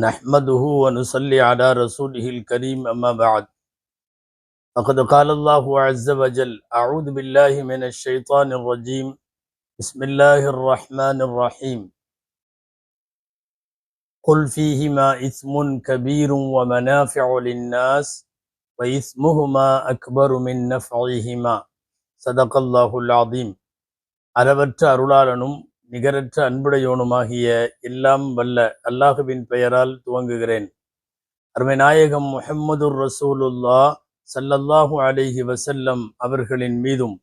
نحمده ونصلي على رسوله الكريم أما بعد. فقد قال الله عز وجل أعوذ بالله من الشيطان الرجيم. بسم الله الرحمن الرحيم. قل فيهما إثم كبير ومنافع للناس وإثمهما أكبر من نفعهما. صدق الله العظيم. أربت அருளாளனும் நிகரற்ற அன்புடையோனுமாகிய எல்லாம் வல்ல அல்லாஹுவின் பெயரால் துவங்குகிறேன். அருமை நாயகம் முஹம்மதுர் ரசூலுல்லா சல்லல்லாஹு அலிஹி வசல்லம் அவர்களின் மீதும்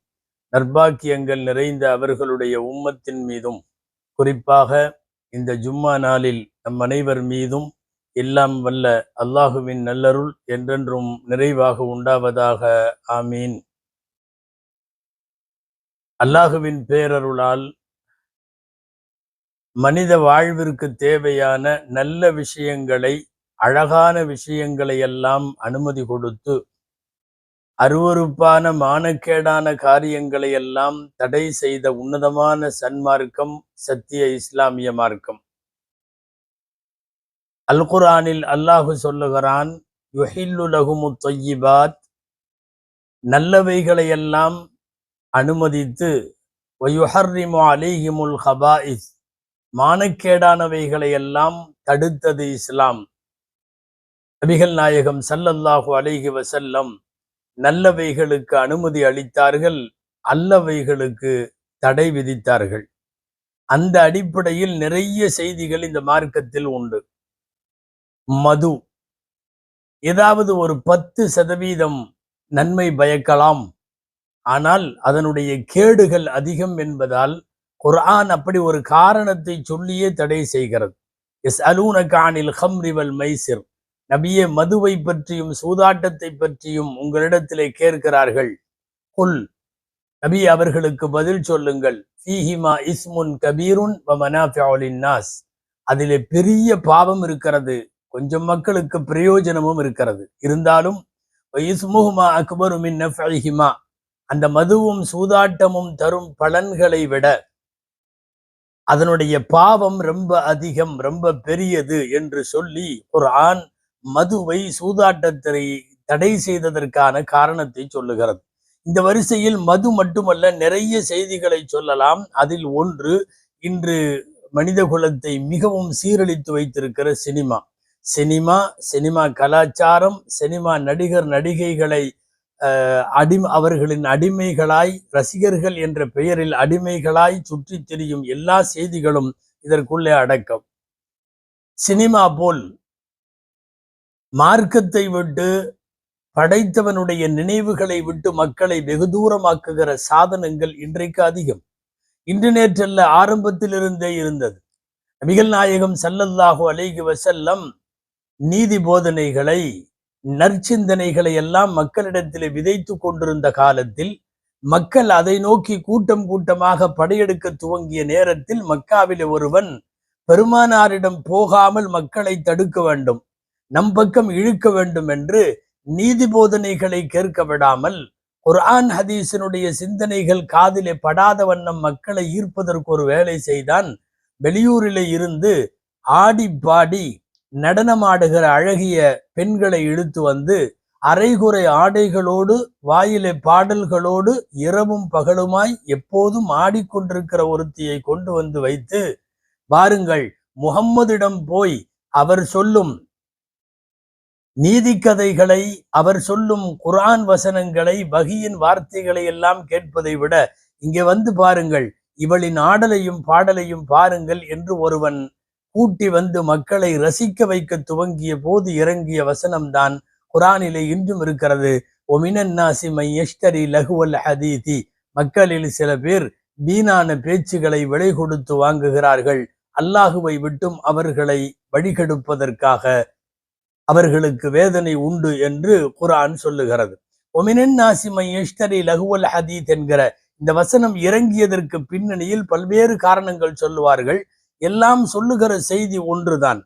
நர்பாக்கியங்கள் நிறைந்த அவர்களுடைய உம்மத்தின் மீதும் குறிப்பாக இந்த ஜும்மா நாளில் நம் அனைவர் மீதும் எல்லாம் வல்ல அல்லாஹுவின் நல்லருள் என்றென்றும் நிறைவாக உண்டாவதாக. ஆமீன். அல்லாஹுவின் பேரருளால் மனித வாழ்விற்கு தேவையான நல்ல விஷயங்களை அழகான விஷயங்களை எல்லாம் அனுமதி கொடுத்து அருவறுப்பான மானக்கேடான காரியங்களை எல்லாம் தடை செய்த உன்னதமான சன்மார்க்கம் சத்திய இஸ்லாமிய மார்க்கம். அல் குரானில் அல்லாஹு சொல்லுகிறான் யுஹில்லு லகுமு தொய்யிபாத் நல்லவைகளையெல்லாம் அனுமதித்து ஒயுஹர்ரிமு அலிஹிமுல் ஹபாயிஸ். மானக்கேடானவைகளை எல்லாம் தடுத்தது இஸ்லாம். நபிகள் நாயகம் சல்லல்லாஹு அலைகி வசல்லம் நல்லவைகளுக்கு அனுமதி அளித்தார்கள் அல்லவைகளுக்கு தடை விதித்தார்கள். அந்த அடிப்படையில் நிறைய செய்திகள் இந்த மார்க்கத்தில் உண்டு. மது. ஏதாவது ஒரு பத்து சதவீதம் நன்மை பயக்கலாம். ஆனால் அதனுடைய கேடுகள் அதிகம் என்பதால் குர்ஆன் அப்படி ஒரு காரணத்தை சொல்லியே தடை செய்கிறது. எஸ் அலூனகானில் ஹம்ரிவல் மைசிர் நபியே மதுவை பற்றியும் சூதாட்டத்தை பற்றியும் உங்களிடத்திலே கேட்கிறார்கள். குல். நபி அவர்களுக்கு பதில் சொல்லுங்கள். ஃபீஹிமா இஸ்முன் கபீருன் நாஸ் அதிலே பெரிய பாவம் இருக்கிறது. கொஞ்சம் மக்களுக்கு பிரயோஜனமும் இருக்கிறது. இருந்தாலும் இஸ்முஹுமா அக்பருமின் அந்த மதுவும் சூதாட்டமும் தரும் பலன்களை விட அதனுடைய பாவம் ரொம்ப அதிகம் ரொம்ப பெரியது என்று சொல்லி ஒரு ஆண் மதுவை சூதாட்டத்தை தடை செய்ததற்கான காரணத்தை சொல்லுகிறது. இந்த வரிசையில் மது மட்டுமல்ல நிறைய செய்திகளை சொல்லலாம். அதில் ஒன்று இன்று மனித குலத்தை மிகவும் சீரழித்து வைத்திருக்கிற சினிமா. சினிமா சினிமா கலாச்சாரம் சினிமா நடிகர் நடிகைகளை அடி அவர்களின் அடிமைகளாய் ரசிகர்கள் என்ற பெயரில் அடிமைகளாய் சுற்றி திரியும் எல்லா செய்திகளும் இதற்குள்ளே அடக்கம். சினிமா போல் மார்க்கத்தை விட்டு படைத்தவனுடைய நினைவுகளை விட்டு மக்களை வெகு தூரமாக்குகிற சாதனங்கள் இன்றைக்கு அதிகம். இன்று நேற்றல்ல ஆரம்பத்திலிருந்தே இருந்தது. நபிகள் நாயகம் சல்லல்லாஹு அலைகி வசல்லம் நீதி போதனைகளை நற்சிந்தனைகளை எல்லாம் மக்களிடத்தில் விதைத்து கொண்டிருந்த காலத்தில் மக்கள் அதை நோக்கி கூட்டம் கூட்டமாக படையெடுக்க துவங்கிய நேரத்தில் மக்காவிலே ஒருவன் பெருமானாரிடம் போகாமல் மக்களை தடுக்க வேண்டும் நம் பக்கம் இழுக்க வேண்டும் என்று நீதி போதனைகளை கேட்க விடாமல் குர்ஆன் ஹதீஸினுடைய சிந்தனைகள் காதிலே படாத வண்ணம் மக்களை ஈர்ப்பதற்கு ஒரு வேலை செய்தான் வெளியூரிலே இருந்து ஆடி பாடி நடனமாடுகிற அழகிய பெண்களை இழுத்து வந்து அரைகுறை ஆடைகளோடு வாயிலை பாடல்களோடு இரவும் பகலுமாய் எப்போதும் ஆடிக்கொண்டிருக்கிற ஒருத்தியை கொண்டு வந்து வைத்து வாருங்கள் முகம்மதிடம் போய் அவர் சொல்லும் நீதிக்கதைகளை அவர் சொல்லும் குரான் வசனங்களை வகியின் வார்த்தைகளை எல்லாம் கேட்பதை விட இங்கே வந்து பாருங்கள் இவளின் ஆடலையும் பாடலையும் பாருங்கள் என்று ஒருவன் கூட்டி வந்து மக்களை ரசிக்க வைக்க துவங்கிய போது இறங்கிய வசனம்தான் குரானிலே இன்றும் இருக்கிறது. லகுவல் ஹதீதி. மக்களில் சில பேர் வீணான பேச்சுகளை விலை கொடுத்து வாங்குகிறார்கள். அல்லாஹுவை விட்டும் அவர்களை வழிகெடுப்பதற்காக அவர்களுக்கு வேதனை உண்டு என்று குரான் சொல்லுகிறது. ஒமினன் நாசிமை எஷ்டரி லகுவல் ஹதீத் என்கிற இந்த வசனம் இறங்கியதற்கு பின்னணியில் பல்வேறு காரணங்கள் சொல்லுவார்கள். எல்லாம் சொல்லுகிற செய்தி ஒன்றுதான்.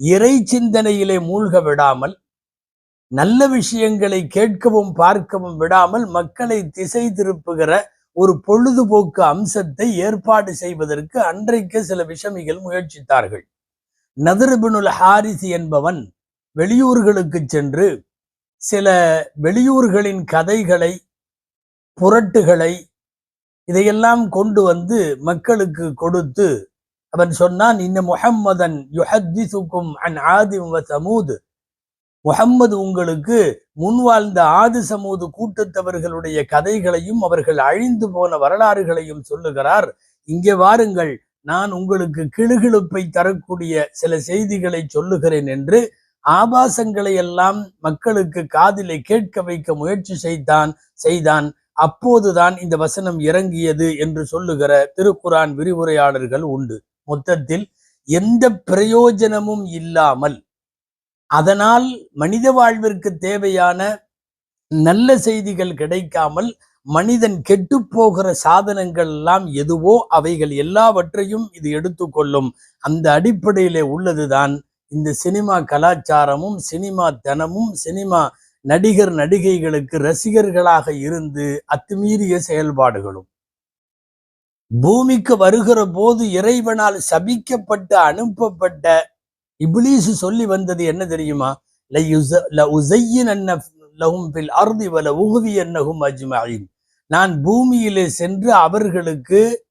இறை சிந்தனையிலே மூழ்க விடாமல் நல்ல விஷயங்களை கேட்கவும் பார்க்கவும் விடாமல் மக்களை திசை திருப்புகிற ஒரு பொழுதுபோக்கு அம்சத்தை ஏற்பாடு செய்வதற்கு அன்றைக்கு சில விஷமிகள் முயற்சித்தார்கள். நதர்பினுல் ஹாரிஸ் என்பவன் வெளியூர்களுக்கு சென்று சில வெளியூர்களின் கதைகளை புரட்டுகளை இதையெல்லாம் கொண்டு வந்து மக்களுக்கு கொடுத்து அவன் சொன்னான் இன்ன முஹம்மதன் யுஹத்திசுக்கும் அன் ஆதி சமூது. முஹம்மது உங்களுக்கு முன் வாழ்ந்த ஆது சமூது கூட்டத்தவர்களுடைய கதைகளையும் அவர்கள் அழிந்து போன வரலாறுகளையும் சொல்லுகிறார். இங்கே வாருங்கள் நான் உங்களுக்கு கிளுகிழுப்பை தரக்கூடிய சில செய்திகளை சொல்லுகிறேன் என்று ஆபாசங்களை எல்லாம் மக்களுக்கு காதிலே கேட்க வைக்க முயற்சி செய்தான் செய்தான். அப்போதுதான் இந்த வசனம் இறங்கியது என்று சொல்லுகிற திருக்குரான் விரிவுரையாளர்கள் உண்டு. மொத்தத்தில் எந்த பிரயோஜனமும் இல்லாமல் அதனால் மனித வாழ்விற்கு தேவையான நல்ல செய்திகள் கிடைக்காமல் மனிதன் கெட்டு போகிற சாதனங்கள் எல்லாம் எதுவோ அவைகள் எல்லாவற்றையும் இது எடுத்துக்கொள்ளும் அந்த அடிப்படையிலே உள்ளதுதான் இந்த சினிமா கலாச்சாரமும் சினிமா தனமும் சினிமா நடிகர் நடிகைகளுக்கு ரசிகர்களாக இருந்து அத்துமீறிய செயல்பாடுகளும். பூமிக்கு வருகிற போது இறைவனால் சபிக்கப்பட்டு அனுப்பப்பட்ட இப்லீசு சொல்லி வந்தது என்ன தெரியுமா? லஹும் பில் வல என்னகும் நான் பூமியிலே சென்று அவர்களுக்கு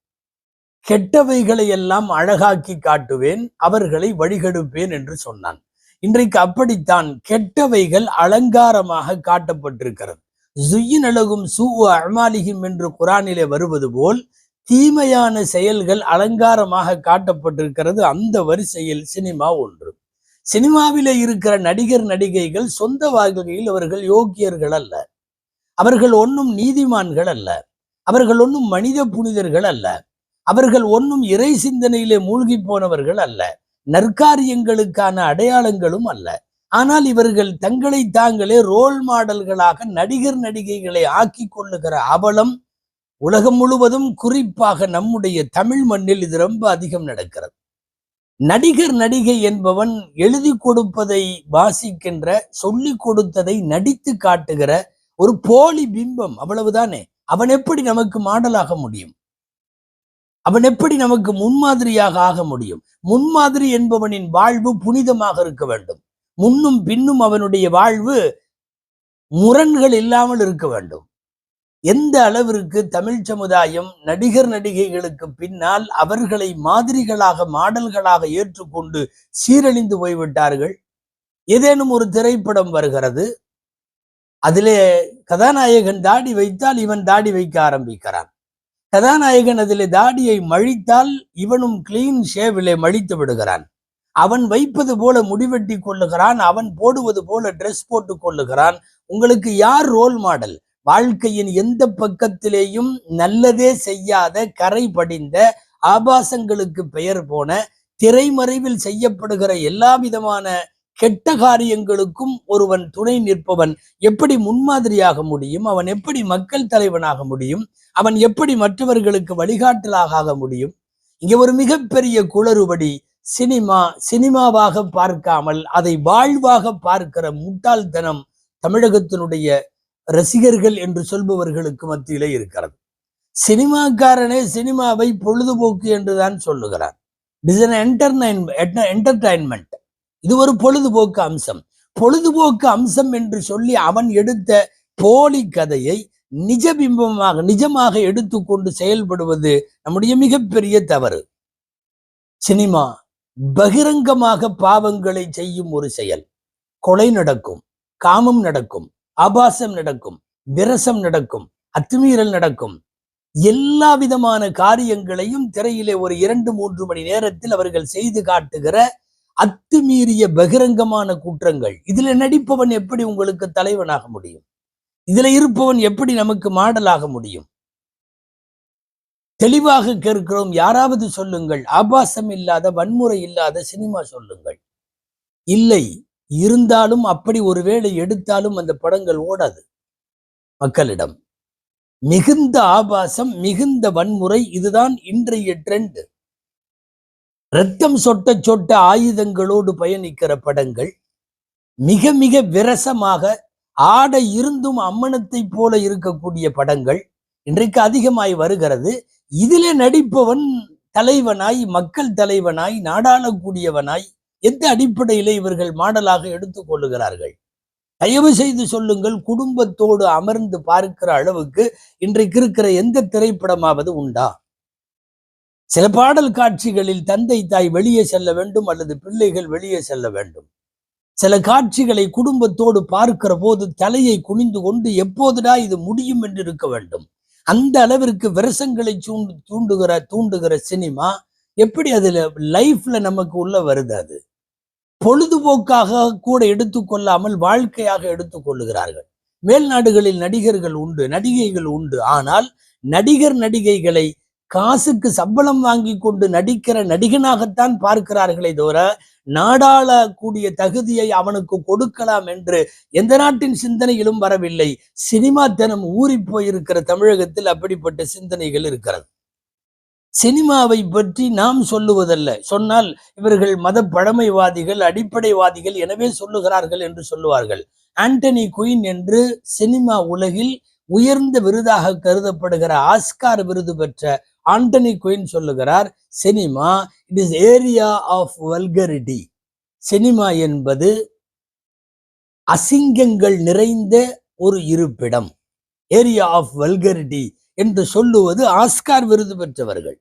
கெட்டவைகளை எல்லாம் அழகாக்கி காட்டுவேன் அவர்களை வழிகெடுப்பேன் என்று சொன்னான். இன்றைக்கு அப்படித்தான் கெட்டவைகள் அலங்காரமாக காட்டப்பட்டிருக்கிறது. ஜுயின் அழகும் சூ அமாலிகும் என்று குரானிலே வருவது போல் தீமையான செயல்கள் அலங்காரமாக காட்டப்பட்டிருக்கிறது அந்த வரிசையில் சினிமா ஒன்று. சினிமாவில இருக்கிற நடிகர் நடிகைகள் சொந்த வாழ்க்கையில் அவர்கள் யோக்கியர்கள் அல்ல. அவர்கள் ஒன்றும் நீதிமான்கள் அல்ல. அவர்கள் ஒன்றும் மனித புனிதர்கள் அல்ல. அவர்கள் ஒன்றும் இறை சிந்தனையிலே மூழ்கி போனவர்கள் அல்ல. நற்காரியங்களுக்கான அடையாளங்களும் அல்ல. ஆனால் இவர்கள் தங்களை தாங்களே ரோல் மாடல்களாக நடிகர் நடிகைகளை ஆக்கி கொள்ளுகிற அவலம் உலகம் முழுவதும் குறிப்பாக நம்முடைய தமிழ் மண்ணில் இது ரொம்ப அதிகம் நடக்கிறது. நடிகர் நடிகை என்பவன் எழுதி கொடுப்பதை வாசிக்கின்ற சொல்லிக் கொடுத்ததை நடித்து காட்டுகிற ஒரு போலி பிம்பம் அவ்வளவுதானே? அவன் எப்படி நமக்கு மாடலாக முடியும்? அவன் எப்படி நமக்கு முன்மாதிரியாக ஆக முடியும்? முன்மாதிரி என்பவனின் வாழ்வு புனிதமாக இருக்க வேண்டும். முன்னும் பின்னும் அவனுடைய வாழ்வு முரண்கள் இல்லாமல் இருக்க வேண்டும். எந்த அளவிற்கு தமிழ் சமுதாயம் நடிகர் நடிகைகளுக்கு பின்னால் அவர்களை மாதிரிகளாக மாடல்களாக ஏற்றுக்கொண்டு சீரழிந்து போய்விட்டார்கள்? ஏதேனும் ஒரு திரைப்படம் வருகிறது? அதிலே கதாநாயகன் தாடி வைத்தால் இவன் தாடி வைக்க ஆரம்பிக்கிறான். கதாநாயகன் அதிலே தாடியை மழித்தால் இவனும் கிளீன் ஷேவிலே மழித்து விடுகிறான். அவன் வைப்பது போல முடிவெட்டி கொள்ளுகிறான் அவன் போடுவது போல ட்ரெஸ் போட்டு கொள்ளுகிறான். உங்களுக்கு யார் ரோல் மாடல் வாழ்க்கையின் எந்த பக்கத்திலேயும் நல்லதே செய்யாத கரை படிந்த ஆபாசங்களுக்கு பெயர் போன திரைமறைவில் செய்யப்படுகிற எல்லா விதமான கெட்ட காரியங்களுக்கும் ஒருவன் துணை நிற்பவன் எப்படி முன்மாதிரியாக முடியும் அவன் எப்படி மக்கள் தலைவனாக முடியும் அவன் எப்படி மற்றவர்களுக்கு வழிகாட்டலாக ஆக முடியும்? இங்க ஒரு மிகப்பெரிய குளறுபடி சினிமா சினிமாவாக பார்க்காமல் அதை வாழ்வாக பார்க்கிற முட்டாள்தனம் தமிழகத்தினுடைய ரசிகர்கள் என்று சொல்பவர்களுக்கு மத்தியிலே இருக்கிறது. சினிமாக்காரனே சினிமாவை பொழுதுபோக்கு என்றுதான் தான் இட் இஸ் என்டர்டைன்மெண்ட் இது ஒரு பொழுதுபோக்கு அம்சம். பொழுதுபோக்கு அம்சம் என்று சொல்லி அவன் எடுத்த போலி கதையை நிஜ பிம்பமாக நிஜமாக எடுத்துக்கொண்டு செயல்படுவது நம்முடைய மிகப்பெரிய தவறு. சினிமா பகிரங்கமாக பாவங்களை செய்யும் ஒரு செயல். கொலை நடக்கும் காமம் நடக்கும் ஆபாசம் நடக்கும் விரசம் நடக்கும் அத்துமீறல் நடக்கும். எல்லா விதமான காரியங்களையும் திரையிலே ஒரு இரண்டு மூன்று மணி நேரத்தில் அவர்கள் செய்து காட்டுகிற அத்துமீறிய பகிரங்கமான குற்றங்கள். இதுல நடிப்பவன் எப்படி உங்களுக்கு தலைவனாக முடியும்? இதுல இருப்பவன் எப்படி நமக்கு மாடலாக முடியும்? தெளிவாக கேட்கிறோம் யாராவது சொல்லுங்கள். ஆபாசம் இல்லாத வன்முறை இல்லாத சினிமா சொல்லுங்கள். இல்லை இருந்தாலும் அப்படி ஒருவேளை எடுத்தாலும் அந்த படங்கள் ஓடாது. மக்களிடம். மிகுந்த ஆபாசம் மிகுந்த வன்முறை இதுதான் இன்றைய ட்ரெண்ட் ரத்தம் சொட்ட சொட்ட ஆயுதங்களோடு பயணிக்கிற படங்கள் மிக மிக விரசமாக ஆட இருந்தும் அம்மனத்தை போல இருக்கக்கூடிய படங்கள் இன்றைக்கு அதிகமாய் வருகிறது. இதிலே நடிப்பவன் தலைவனாய் மக்கள் தலைவனாய் நாடாளக்கூடியவனாய் எந்த அடிப்படையிலே இவர்கள் மாடலாக எடுத்துக்கொள்ளுகிறார்கள் தயவு செய்து சொல்லுங்கள் குடும்பத்தோடு அமர்ந்து பார்க்கிற அளவுக்கு இன்றைக்கு இருக்கிற எந்த திரைப்படமாவது உண்டா? சில பாடல் காட்சிகளில் தந்தை தாய் வெளியே செல்ல வேண்டும் அல்லது பிள்ளைகள் வெளியே செல்ல வேண்டும். சில காட்சிகளை குடும்பத்தோடு பார்க்கிற போது தலையை குனிந்து கொண்டு எப்போதுடா இது முடியும் என்று இருக்க வேண்டும்? அந்த அளவிற்கு விரசங்களை சூண்டு தூண்டுகிற தூண்டுகிற சினிமா எப்படி அதுல லைஃப்ல நமக்கு உள்ள வருது அது? பொழுதுபோக்காக கூட எடுத்துக்கொள்ளாமல் வாழ்க்கையாக எடுத்துக்கொள்ளுகிறார்கள் மேல் நாடுகளில் நடிகர்கள் உண்டு நடிகைகள் உண்டு. ஆனால் நடிகர் நடிகைகளை காசுக்கு சம்பளம் வாங்கி கொண்டு நடிக்கிற நடிகனாகத்தான் பார்க்கிறார்களே தவிர நாடாளக்கூடிய தகுதியை அவனுக்கு கொடுக்கலாம் என்று எந்த நாட்டின் சிந்தனையிலும் வரவில்லை. சினிமா தினம் ஊறி போயிருக்கிற தமிழகத்தில் அப்படிப்பட்ட சிந்தனைகள் இருக்கிறது. சினிமாவை பற்றி நாம் சொல்லுவதல்ல. சொன்னால் இவர்கள் மத பழமைவாதிகள் அடிப்படைவாதிகள் எனவே சொல்லுகிறார்கள் என்று சொல்லுவார்கள். ஆண்டனி குயின் என்று சினிமா உலகில் உயர்ந்த விருதாக கருதப்படுகிற ஆஸ்கார் விருது பெற்ற ஆண்டனி குயின் சொல்லுகிறார் cinema it is area of vulgarity cinema என்பது அசிங்கங்கள் நிறைந்த ஒரு இருப்பிடம். ஏரியா ஆஃப் வல்கரிட்டி என்று சொல்லுவது ஆஸ்கார் விருது பெற்றவர்கள்.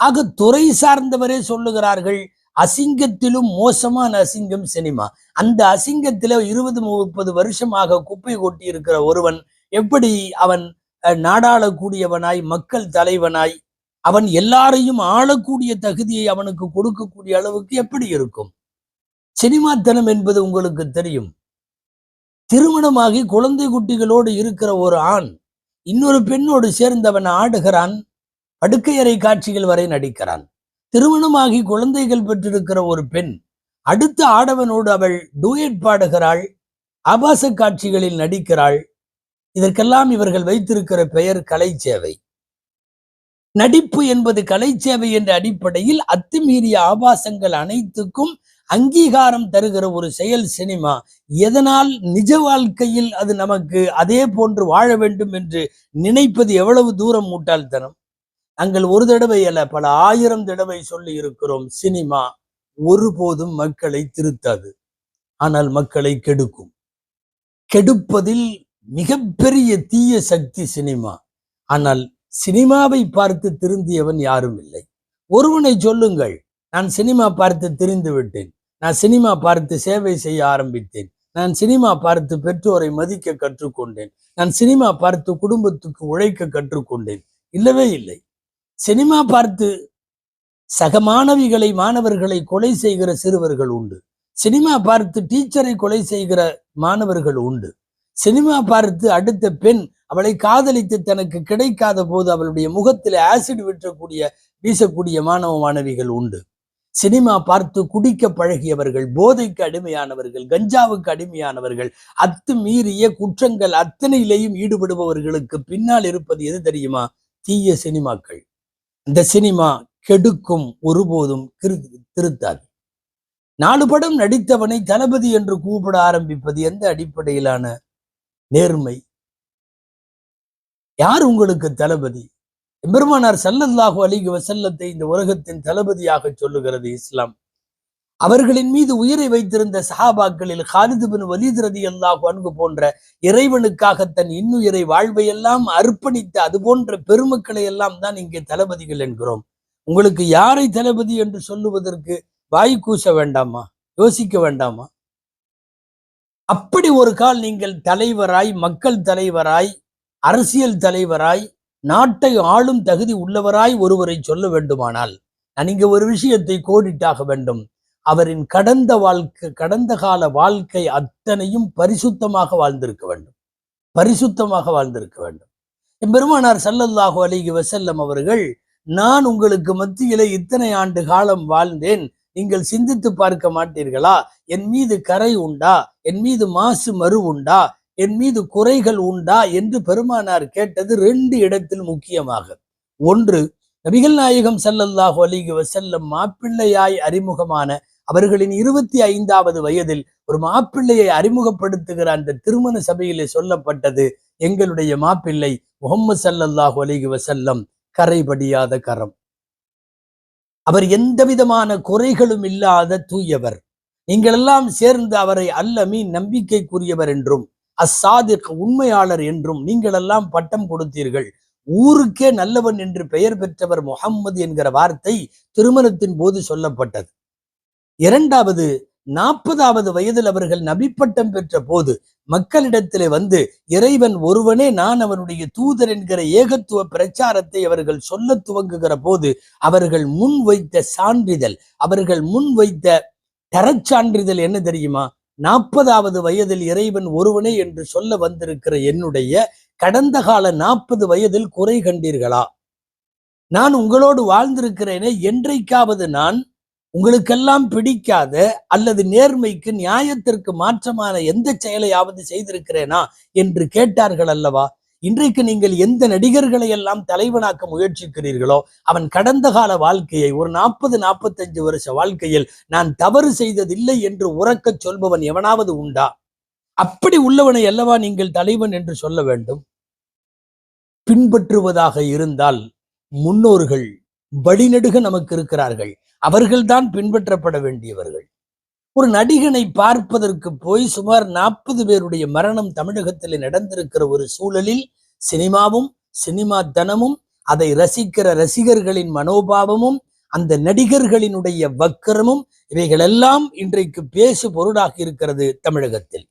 ஆக துறை சார்ந்தவரே சொல்லுகிறார்கள் அசிங்கத்திலும் மோசமான அசிங்கம் சினிமா. அந்த அசிங்கத்தில் இருபது முப்பது வருஷமாக குப்பை கொட்டி இருக்கிற ஒருவன் எப்படி அவன் அஹ், நாடாளக்கூடியவனாய் மக்கள் தலைவனாய் அவன் எல்லாரையும் ஆளக்கூடிய தகுதியை அவனுக்கு கொடுக்கக்கூடிய அளவுக்கு எப்படி இருக்கும்? சினிமாத்தனம் என்பது உங்களுக்கு தெரியும். திருமணமாகி குழந்தை குட்டிகளோடு இருக்கிற ஒரு ஆண் இன்னொரு பெண்ணோடு சேர்ந்தவன் ஆடுகிறான் படுக்கையறை காட்சிகள் வரை நடிக்கிறான். திருமணமாகி குழந்தைகள் பெற்றிருக்கிற ஒரு பெண் அடுத்த ஆடவனோடு அவள் டூயட் பாடுகிறாள் ஆபாச காட்சிகளில் நடிக்கிறாள். இதற்கெல்லாம் இவர்கள் வைத்திருக்கிற பெயர் கலைச்சேவை நடிப்பு என்பது கலைச்சேவை என்ற அடிப்படையில் அத்துமீறிய ஆபாசங்கள் அனைத்துக்கும் அங்கீகாரம் தருகிற ஒரு செயல் சினிமா எதனால் நிஜ வாழ்க்கையில் அது நமக்கு அதே போன்று வாழ வேண்டும் என்று நினைப்பது எவ்வளவு தூரம் மூட்டாள்தனம்? நாங்கள் ஒரு தடவை அல்ல பல ஆயிரம் தடவை சொல்லி இருக்கிறோம் சினிமா ஒருபோதும் மக்களை திருத்தாது. ஆனால் மக்களை கெடுக்கும். கெடுப்பதில் மிகப்பெரிய தீய சக்தி சினிமா. ஆனால் சினிமாவை பார்த்து திருந்தியவன் யாரும் இல்லை. ஒருவனை சொல்லுங்கள் நான் சினிமா பார்த்து திரிந்து விட்டேன். நான் சினிமா பார்த்து சேவை செய்ய ஆரம்பித்தேன். நான் சினிமா பார்த்து பெற்றோரை மதிக்க கற்றுக்கொண்டேன். நான் சினிமா பார்த்து குடும்பத்துக்கு உழைக்க கற்றுக்கொண்டேன். இல்லவே இல்லை. சினிமா பார்த்து சக மாணவிகளை மாணவர்களை கொலை செய்கிற சிறுவர்கள் உண்டு. சினிமா பார்த்து டீச்சரை கொலை செய்கிற மாணவர்கள் உண்டு. சினிமா பார்த்து அடுத்த பெண் அவளை காதலித்து தனக்கு கிடைக்காத போது அவளுடைய முகத்தில் ஆசிட் விற்றக்கூடிய வீசக்கூடிய மாணவ மாணவிகள் உண்டு. சினிமா பார்த்து குடிக்க பழகியவர்கள் போதைக்கு அடிமையானவர்கள் கஞ்சாவுக்கு அடிமையானவர்கள் அத்து மீறிய குற்றங்கள் அத்தனையிலேயும் ஈடுபடுபவர்களுக்கு பின்னால் இருப்பது எது தெரியுமா? தீய சினிமாக்கள். இந்த சினிமா கெடுக்கும் ஒருபோதும் திருத்தாது. நாலு படம் நடித்தவனை தளபதி என்று கூப்பிட ஆரம்பிப்பது எந்த அடிப்படையிலான நேர்மை? யார் உங்களுக்கு தளபதி? பெருமானார் ஸல்லல்லாஹு அலிகு வசல்லத்தை இந்த உலகத்தின் தளபதியாக சொல்லுகிறது இஸ்லாம். அவர்களின் மீது உயிரை வைத்திருந்த சஹாபாக்களில் ஹாலிது பின் வலீத் ரலியல்லாஹு அன்பு போன்ற இறைவனுக்காக தன் இன்னுயிரை வாழ்வையெல்லாம் அர்ப்பணித்த அது போன்ற பெருமக்களை எல்லாம் தான் இங்கே தளபதிகள் என்கிறோம். உங்களுக்கு யாரை தளபதி என்று சொல்லுவதற்கு வாய் கூச வேண்டாமா? யோசிக்க வேண்டாமா? அப்படி ஒரு கால் நீங்கள் தலைவராய் மக்கள் தலைவராய் அரசியல் தலைவராய் நாட்டை ஆளும் தகுதி உள்ளவராய் ஒருவரை சொல்ல வேண்டுமானால் நான் இங்கே ஒரு விஷயத்தை கோடிட்டாக வேண்டும். அவரின் கடந்த வாழ்க்கை கடந்த கால வாழ்க்கை அத்தனையும் பரிசுத்தமாக வாழ்ந்திருக்க வேண்டும். பரிசுத்தமாக வாழ்ந்திருக்க வேண்டும். எம்பெருமானார் சல்லல்லாஹு அலிகி வசல்லம் அவர்கள் நான் உங்களுக்கு மத்தியிலே இத்தனை ஆண்டு காலம் வாழ்ந்தேன் நீங்கள் சிந்தித்து பார்க்க மாட்டீர்களா? என் மீது கரை உண்டா? என் மீது மாசு மறு உண்டா? என் மீது குறைகள் உண்டா என்று பெருமானார் கேட்டது ரெண்டு இடத்தில் முக்கியமாக. ஒன்று நபிகள் நாயகம் சல்லல்லாஹு அலைஹி வசல்லம் மாப்பிள்ளையாய் அறிமுகமான அவர்களின் இருபத்தி ஐந்தாவது வயதில் ஒரு மாப்பிள்ளையை அறிமுகப்படுத்துகிற அந்த திருமண சபையிலே சொல்லப்பட்டது எங்களுடைய மாப்பிள்ளை முகம்மது சல்லல்லாஹு அலிகி வசல்லம் கரைபடியாத கரம். அவர் எந்த விதமான குறைகளும் இல்லாத தூயவர். நீங்கள் எல்லாம் சேர்ந்து அவரை அல்லமீன் நம்பிக்கைக்குரியவர் என்றும் அஸ்ஸாதிக் உண்மையாளர் என்றும் நீங்கள் எல்லாம் பட்டம் கொடுத்தீர்கள். ஊருக்கே நல்லவன் என்று பெயர் பெற்றவர் முகம்மது என்கிற வார்த்தை திருமணத்தின் போது சொல்லப்பட்டது. இரண்டாவது நாற்பதாவது வயதில் அவர்கள் நபிப்பட்டம் பெற்ற போது மக்களிடத்திலே வந்து இறைவன் ஒருவனே நான் அவனுடைய தூதர் என்கிற ஏகத்துவ பிரச்சாரத்தை அவர்கள் சொல்ல துவங்குகிற போது அவர்கள் முன் வைத்த சான்றிதழ் அவர்கள் முன் வைத்த தரச்சான்றிதழ் என்ன தெரியுமா? நாற்பதாவது வயதில் இறைவன் ஒருவனே என்று சொல்ல வந்திருக்கிற என்னுடைய கடந்த கால நாற்பது வயதில் குறை கண்டீர்களா? நான் உங்களோடு வாழ்ந்திருக்கிறேனே என்றைக்காவது நான் உங்களுக்கெல்லாம் பிடிக்காத அல்லது நேர்மைக்கு நியாயத்திற்கு மாற்றமான எந்த செயலையாவது செய்திருக்கிறேனா என்று கேட்டார்கள் அல்லவா? இன்றைக்கு நீங்கள் எந்த நடிகர்களை எல்லாம் தலைவனாக்க முயற்சிக்கிறீர்களோ அவன் கடந்த கால வாழ்க்கையை ஒரு நாற்பது நாற்பத்தஞ்சு வருஷ வாழ்க்கையில் நான் தவறு செய்ததில்லை என்று உறக்கச் சொல்பவன் எவனாவது உண்டா? அப்படி உள்ளவனை அல்லவா நீங்கள் தலைவன் என்று சொல்ல வேண்டும்? பின்பற்றுவதாக இருந்தால் முன்னோர்கள் வழிநெடுக நமக்கு இருக்கிறார்கள். அவர்கள்தான் பின்பற்றப்பட வேண்டியவர்கள். ஒரு நடிகனை பார்ப்பதற்கு போய் சுமார் நாற்பது பேருடைய மரணம் தமிழகத்தில் நடந்திருக்கிற ஒரு சூழலில் சினிமாவும் சினிமா தனமும் அதை ரசிக்கிற ரசிகர்களின் மனோபாவமும் அந்த நடிகர்களினுடைய வக்கரமும் இவைகளெல்லாம் இன்றைக்கு பேசு பொருளாக இருக்கிறது தமிழகத்தில்.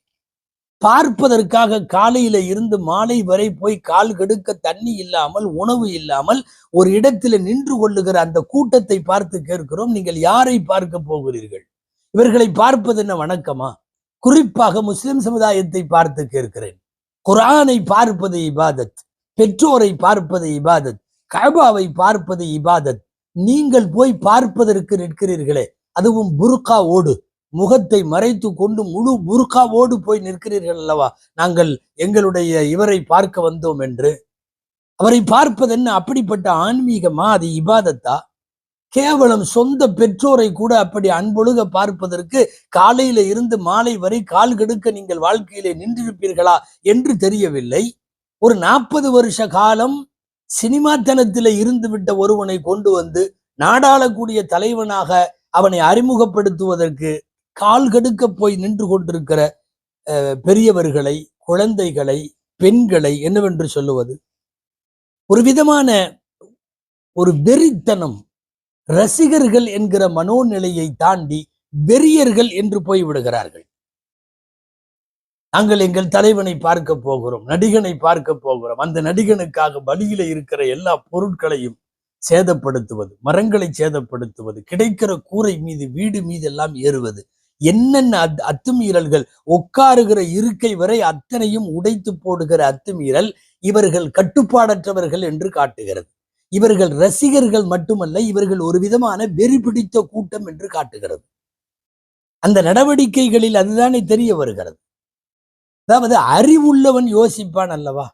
பார்ப்பதற்காக காலையில இருந்து மாலை வரை போய் கால் கெடுக்க தண்ணி இல்லாமல் உணவு இல்லாமல் ஒரு இடத்துல நின்று கொள்ளுகிற அந்த கூட்டத்தை பார்த்து கேட்கிறோம். நீங்கள் யாரை பார்க்க போகிறீர்கள்? இவர்களை பார்ப்பது என்ன வணக்கமா? குறிப்பாக முஸ்லிம் சமுதாயத்தை பார்த்து கேட்கிறேன். குரானை பார்ப்பது இபாதத் பெற்றோரை பார்ப்பது இபாதத் கபாவை பார்ப்பது இபாதத். நீங்கள் போய் பார்ப்பதற்கு நிற்கிறீர்களே அதுவும் புர்காவோடு. முகத்தை மறைத்து கொண்டு முழு புர்காவோடு போய் நிற்கிறீர்கள் அல்லவா? நாங்கள் எங்களுடைய இவரை பார்க்க வந்தோம் என்று. அவரை பார்ப்பது என்ன அப்படிப்பட்ட ஆன்மீகமா? அது இபாதத்தா? கேவலம் சொந்த பெற்றோரை கூட அப்படி அன்பொழுக பார்ப்பதற்கு காலையில இருந்து மாலை வரை கால் கெடுக்க நீங்கள் வாழ்க்கையிலே நின்றிருப்பீர்களா என்று தெரியவில்லை. ஒரு நாற்பது வருஷ காலம் சினிமாத்தனத்தில் இருந்து விட்ட ஒருவனை கொண்டு வந்து நாடாளக்கூடிய தலைவனாக அவனை அறிமுகப்படுத்துவதற்கு கால் கெடுக்க போய் நின்று கொண்டிருக்கிற அஹ், பெரியவர்களை குழந்தைகளை பெண்களை என்னவென்று சொல்லுவது? ஒரு விதமான ஒரு வெறித்தனம் ரசிகர்கள் என்கிற மனோநிலையை தாண்டி வெறியர்கள் என்று போய் விடுகிறார்கள் நாங்கள் எங்கள் தலைவனை பார்க்க போகிறோம் நடிகனை பார்க்க போகிறோம். அந்த நடிகனுக்காக வழியில இருக்கிற எல்லா பொருட்களையும் சேதப்படுத்துவது மரங்களை சேதப்படுத்துவது கிடைக்கிற கூரை மீது வீடு மீது எல்லாம் ஏறுவது என்னென்ன அத் அத்துமீறல்கள் உட்காருகிற இருக்கை வரை அத்தனையும் உடைத்து போடுகிற அத்துமீறல் இவர்கள் கட்டுப்பாடற்றவர்கள் என்று காட்டுகிறது. இவர்கள் ரசிகர்கள் மட்டுமல்ல இவர்கள் ஒரு விதமான வெறி பிடித்த கூட்டம் என்று காட்டுகிறது. அந்த நடவடிக்கைகளில் அதுதானே தெரிய வருகிறது. அதாவது அறிவுள்ளவன் யோசிப்பான் அல்லவா?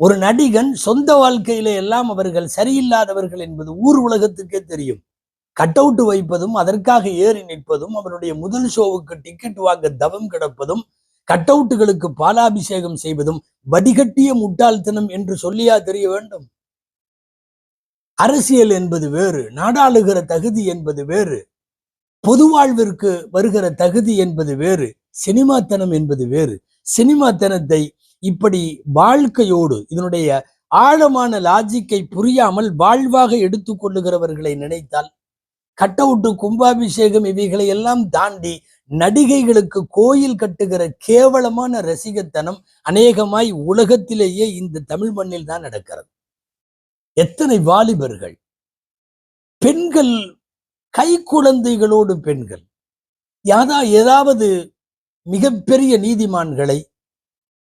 ஒரு நடிகன் சொந்த வாழ்க்கையில எல்லாம் அவர்கள் சரியில்லாதவர்கள் என்பது ஊர் உலகத்துக்கே தெரியும். கட் அவுட் வைப்பதும் அதற்காக ஏறி நிற்பதும் அவருடைய முதல் ஷோவுக்கு டிக்கெட் வாங்க தவம் கிடப்பதும் கட் அவுட்டுகளுக்கு பாலாபிஷேகம் செய்வதும் வடிகட்டிய முட்டாள்தனம் என்று சொல்லியா தெரிய வேண்டும்? அரசியல் என்பது வேறு நாடாளுகிற தகுதி என்பது வேறு பொது வாழ்விற்கு வருகிற தகுதி என்பது வேறு சினிமாத்தனம் என்பது வேறு. சினிமாத்தனத்தை இப்படி வாழ்க்கையோடு இதனுடைய ஆழமான லாஜிக்கை புரியாமல் வாழ்வாக எடுத்துக்கொள்ளுகிறவர்களை நினைத்தால் கட்டவுட்டு கும்பாபிஷேகம் இவைகளை எல்லாம் தாண்டி நடிகைகளுக்கு கோயில் கட்டுகிற கேவலமான ரசிகத்தனம் அநேகமாய் உலகத்திலேயே இந்த தமிழ் மண்ணில் தான் நடக்கிறது. எத்தனை வாலிபர்கள்? பெண்கள் கை குழந்தைகளோடு பெண்கள். யாதா ஏதாவது மிகப்பெரிய நீதிமான்களை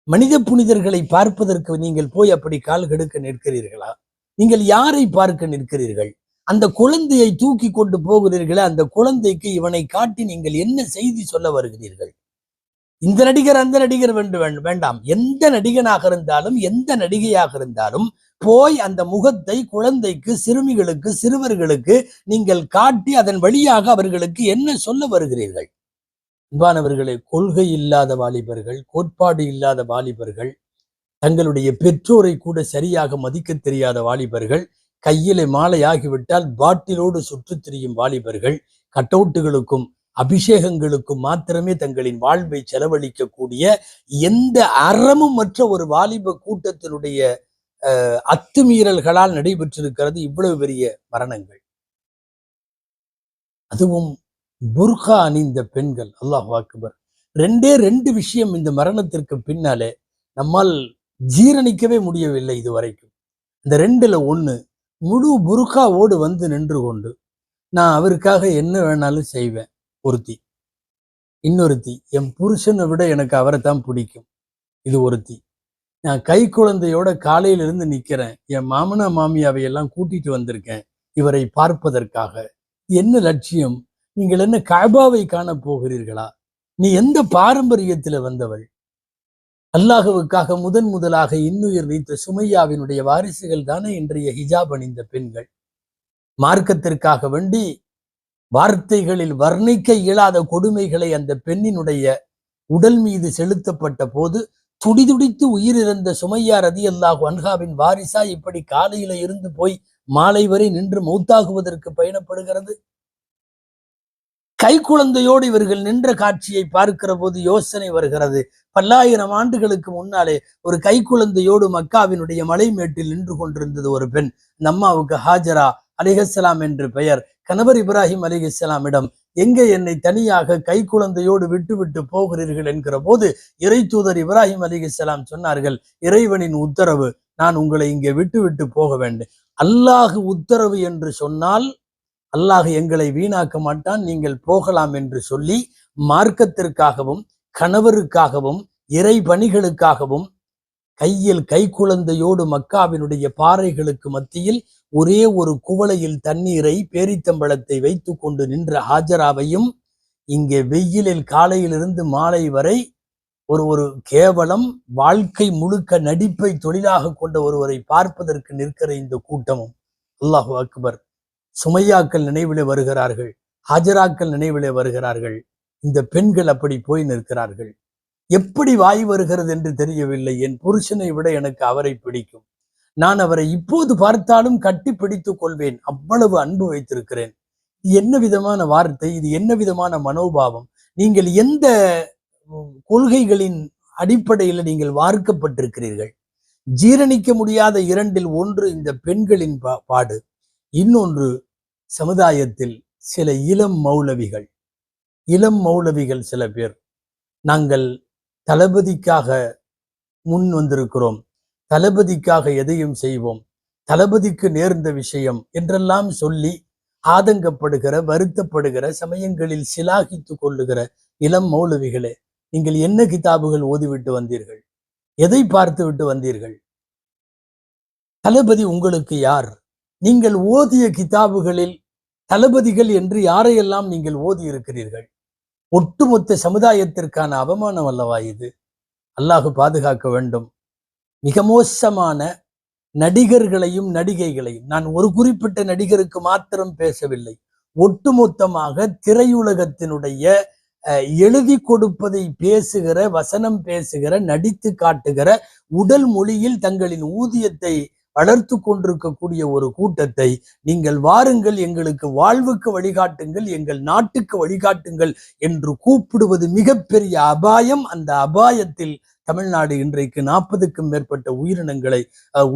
மனித புனிதர்களை பார்ப்பதற்கு நீங்கள் போய் அப்படி கால் கெடுக்க நிற்கிறீர்களா? நீங்கள் யாரை பார்க்க நிற்கிறீர்கள்? அந்த குழந்தையை தூக்கி கொண்டு போகிறீர்களா? அந்த குழந்தைக்கு இவனை காட்டி நீங்கள் என்ன செய்தி சொல்ல வருகிறீர்கள்? இந்த நடிகர் அந்த நடிகர் வேண்டு வேண்டாம். எந்த நடிகனாக இருந்தாலும் எந்த நடிகையாக இருந்தாலும் போய் அந்த முகத்தை குழந்தைக்கு சிறுமிகளுக்கு சிறுவர்களுக்கு நீங்கள் காட்டி அதன் வழியாக அவர்களுக்கு என்ன சொல்ல வருகிறீர்கள்? அன்பானவர்களே கொள்கை இல்லாத வாலிபர்கள் கோட்பாடு இல்லாத வாலிபர்கள் தங்களுடைய பெற்றோரை கூட சரியாக மதிக்க தெரியாத வாலிபர்கள் கையிலே மாலை ஆகிவிட்டால் பாட்டிலோடு சுற்றித் திரியும் வாலிபர்கள் கட்டவுட்டுகளுக்கும் அபிஷேகங்களுக்கும் மாத்திரமே தங்களின் வாழ்வை செலவழிக்கக்கூடிய எந்த அறமும் மற்ற ஒரு வாலிப கூட்டத்தினுடைய அஹ், அத்துமீறல்களால் நடைபெற்றிருக்கிறது இவ்வளவு பெரிய மரணங்கள். அதுவும் புர்கா அணிந்த பெண்கள் அல்லாஹ் அக்பர். ரெண்டே ரெண்டு விஷயம் இந்த மரணத்திற்கு பின்னாலே நம்மால் ஜீரணிக்கவே முடியவில்லை இதுவரைக்கும். இந்த ரெண்டுல ஒண்ணு முழு புர்காவோடு வந்து நின்று கொண்டு நான் அவருக்காக என்ன வேணாலும் செய்வேன். ஒருத்தி. இன்னொருத்தி என் புருஷனை விட எனக்கு அவரை தான் பிடிக்கும். இது ஒருத்தி. நான் கை குழந்தையோட காலையில இருந்து நிக்கிறேன். என் மாமனா மாமியாவை எல்லாம் கூட்டிட்டு வந்திருக்கேன் இவரை பார்ப்பதற்காக. என்ன லட்சியம்? நீங்கள் என்ன கபாவை காண போகிறீர்களா? நீ எந்த பாரம்பரியத்துல வந்தவள்? அல்லாஹுவுக்காக முதன் முதலாக இன்னுயிர் நீத்த சுமையாவினுடைய வாரிசுகள் தானே இன்றைய ஹிஜாப் அணிந்த பெண்கள். மார்க்கத்திற்காக வேண்டி வார்த்தைகளில் வர்ணிக்க இயலாத கொடுமைகளை அந்த பெண்ணினுடைய உடல் மீது செலுத்தப்பட்ட போது துடிதுடித்து உயிரிழந்த சுமையா ரதி அல்லாஹ் அன்ஹாவின் வாரிசா இப்படி காலையில இருந்து போய் மாலை வரை நின்று மௌத்தாகுவதற்கு பயணப்படுகிறது? கைக்குழந்தையோடு இவர்கள் நின்ற காட்சியை பார்க்கிற போது யோசனை வருகிறது. பல்லாயிரம் ஆண்டுகளுக்கு முன்னாலே ஒரு கைக்குழந்தையோடு மக்காவினுடைய மலைமேட்டில் நின்று கொண்டிருந்தது ஒரு பெண். அந்த அம்மாவுக்கு ஹாஜரா அலிஹஸ்ஸலாம் என்று பெயர். கணவர் இப்ராஹிம் அலிஹஸ்ஸலாமிடம் எங்கே என்னை தனியாக கைக்குழந்தையோடு விட்டு விட்டு போகிறீர்கள்? என்கிற போது இறை தூதர் இப்ராஹிம் அலிஹஸ்ஸலாம் சொன்னார்கள் இறைவனின் உத்தரவு நான் உங்களை இங்கே விட்டு விட்டு போக வேண்டும். அல்லாஹ் உத்தரவு என்று சொன்னால் அல்லாஹ் எங்களை வீணாக்க மாட்டான் நீங்கள் போகலாம் என்று சொல்லி மார்க்கத்திற்காகவும் கணவருக்காகவும் இறை பணிகளுக்காகவும் கையில் கைக்குழந்தையோடு மக்காவினுடைய பாறைகளுக்கு மத்தியில் ஒரே ஒரு குவளையில் தண்ணீரை பேரித்தம்பழத்தை வைத்து கொண்டு நின்ற ஹாஜராவையும் இங்கே வெயிலில் காலையிலிருந்து மாலை வரை ஒரு ஒரு கேவலம் வாழ்க்கை முழுக்க நடிப்பை தொழிலாக கொண்ட ஒருவரை பார்ப்பதற்கு நிற்கிற இந்த கூட்டமும். அல்லாஹு அக்பர். சுமையாக்கள் நினைவிலே வருகிறார்கள். ஹாஜராக்கள் நினைவிலே வருகிறார்கள். இந்த பெண்கள் அப்படி போய் நிற்கிறார்கள். எப்படி வாய் வருகிறது என்று தெரியவில்லை. என் புருஷனை விட எனக்கு அவரை பிடிக்கும். நான் அவரை இப்போது பார்த்தாலும் கட்டி பிடித்துக் கொள்வேன் அவ்வளவு அன்பு வைத்திருக்கிறேன். இது என்ன விதமான வார்த்தை? இது என்ன விதமான மனோபாவம்? நீங்கள் எந்த கொள்கைகளின் அடிப்படையில் நீங்கள் வார்க்கப்பட்டிருக்கிறீர்கள்? ஜீரணிக்க முடியாத இரண்டில் ஒன்று இந்த பெண்களின் பா- பாடு. இன்னொன்று சமுதாயத்தில் சில இளம் மௌலவிகள். இளம் மௌலவிகள் சில பேர். நாங்கள் தளபதிக்காக முன் வந்திருக்கிறோம். தளபதிக்காக எதையும் செய்வோம். தளபதிக்கு நேர்ந்த விஷயம் என்றெல்லாம் சொல்லி ஆதங்கப்படுகிற வருத்தப்படுகிற சமயங்களில் சிலாகித்து கொள்ளுகிற இளம் மௌலவிகளே நீங்கள் என்ன கிதாபுகள் ஓதிவிட்டு வந்தீர்கள்? எதை பார்த்து விட்டு வந்தீர்கள்? தளபதி உங்களுக்கு யார்? நீங்கள் ஓதிய கிதாபுகளில் தளபதிகள் என்று யாரையெல்லாம் நீங்கள் ஓதி இருக்கிறீர்கள் ஒட்டுமொத்த சமுதாயத்திற்கான அவமானம் அல்லவா இது? அல்லாஹு பாதுகாக்க வேண்டும். மிக மோசமான நடிகர்களையும் நடிகைகளையும் நான் ஒரு குறிப்பிட்ட நடிகருக்கு மாத்திரம் பேசவில்லை. ஒட்டுமொத்தமாக திரையுலகத்தினுடைய எழுதி கொடுப்பதை பேசுகிற வசனம் பேசுகிற நடித்து காட்டுகிற உடல் மொழியில் தங்களின் ஊதியத்தை வளர்த்து கொண்டிருக்கக்கூடிய ஒரு கூட்டத்தை நீங்கள் வாருங்கள் எங்களுக்கு வாழ்வுக்கு வழிகாட்டுங்கள் எங்கள் நாட்டுக்கு வழிகாட்டுங்கள் என்று கூப்பிடுவது மிகப்பெரிய அபாயம். அந்த அபாயத்தில் தமிழ்நாடு இன்றைக்கு நாற்பதுக்கும் மேற்பட்ட உயிரினங்களை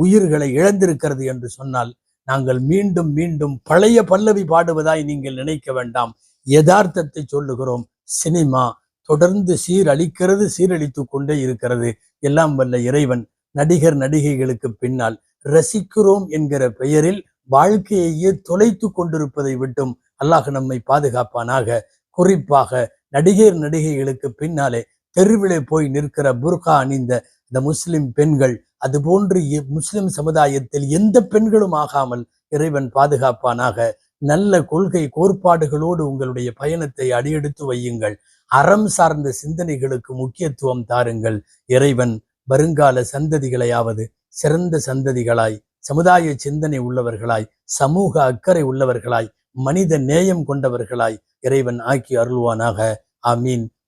உயிர்களை இழந்திருக்கிறது என்று சொன்னால் நாங்கள் மீண்டும் மீண்டும் பழைய பல்லவி பாடுவதாய் நீங்கள் நினைக்க வேண்டாம். யதார்த்தத்தை சொல்லுகிறோம். சினிமா தொடர்ந்து சீரழிக்கிறது சீரழித்து கொண்டே இருக்கிறது. எல்லாம் வல்ல இறைவன் நடிகர் நடிகைகளுக்கு பின்னால் ரசிக்கிறோம் என்கிற பெயரில் வாழ்க்கையையே தொலைத்து கொண்டிருப்பதை விட்டும் அல்லாஹ் நம்மை பாதுகாப்பானாக. குறிப்பாக நடிகர் நடிகைகளுக்கு பின்னாலே தெருவிலே போய் நிற்கிற புர்கா அணிந்த இந்த முஸ்லிம் பெண்கள். அது போன்று முஸ்லிம் சமுதாயத்தில் எந்த பெண்களும் ஆகாமல் இறைவன் பாதுகாப்பானாக. நல்ல கொள்கை கோட்பாடுகளோடு உங்களுடைய பயணத்தை அடியெடுத்து வையுங்கள். அறம் சார்ந்த சிந்தனைகளுக்கு முக்கியத்துவம் தாருங்கள். இறைவன் வருங்கால சந்ததிகளையாவது சிறந்த சந்ததிகளாய் சமுதாய சிந்தனை உள்ளவர்களாய் சமூக அக்கறை உள்ளவர்களாய் மனித நேயம் கொண்டவர்களாய் இறைவன் ஆக்கி அருள்வானாக. ஆமீன்.